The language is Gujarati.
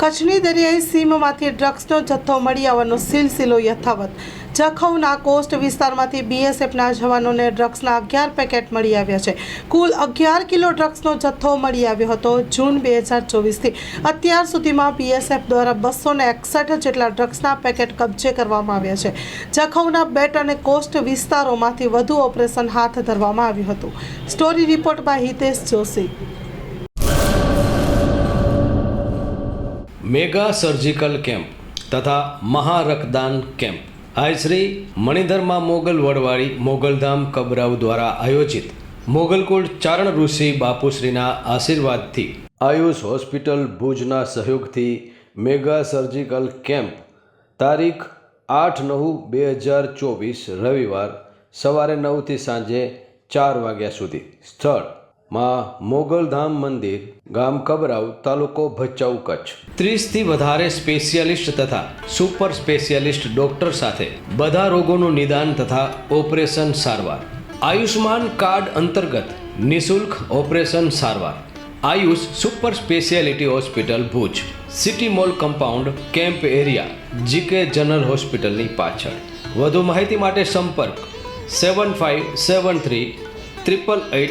કચ્છની દરિયાઈ સીમમાંથી ડ્રગ્સનો જથ્થો મળી આવવાનો સિલસિલો યથાવત. જખૌના કોસ્ટ વિસ્તારમાંથી બીએસએફના જવાનોને ડ્રગ્સના અગિયાર પેકેટ મળી આવ્યા છે. કુલ અગિયાર કિલો ડ્રગ્સનો જથ્થો મળી આવ્યો હતો જૂન બે હજાર ચોવીસથી. અત્યાર સુધીમાં બીએસએફ દ્વારા બસો ને એકસઠ જેટલા ડ્રગ્સના પેકેટ કબજે કરવામાં આવ્યા છે. જખૌના બેટ અને કોસ્ટ વિસ્તારોમાંથી વધુ ઓપરેશન હાથ ધરવામાં આવ્યું હતું. Story report by Hitesh Joshi. Mega surgical camp તથા મહારક્તદાન કેમ્પ આયશ્રી મણિધરમાં મોગલ વડવાળી મોગલધામ કબરાવ દ્વારા આયોજિત મોગલકુળ ચારણ ઋષિ બાપુશ્રીના આશીર્વાદથી આયુષ હોસ્પિટલ ભુજના સહયોગથી મેગા સર્જિકલ કેમ્પ તારીખ આઠ નવ બે હજાર ચોવીસ રવિવાર સવારે નવથી સાંજે ચાર વાગ્યા સુધી સ્થળ માં મોગલધામ મંદિર, ગામ કબરાવ તાલુકો ભચાઉ કચ્છ. ત્રીસથી વધારે સ્પેશિયાલિસ્ટ તથા સુપર સ્પેશિયાલિસ્ટ ડોક્ટર સાથે બધા રોગોનું નિદાન તથા ઓપરેશન સારવાર. આયુષ્માન કાર્ડ અંતર્ગત નિઃશુલ્ક ઓપરેશન સારવાર. Ayush super speciality hospital Bhuj, city mall compound, camp area, GK general હોસ્પિટલની પાછળ. વધુ માહિતી માટે સંપર્ક seven five seven three triple eight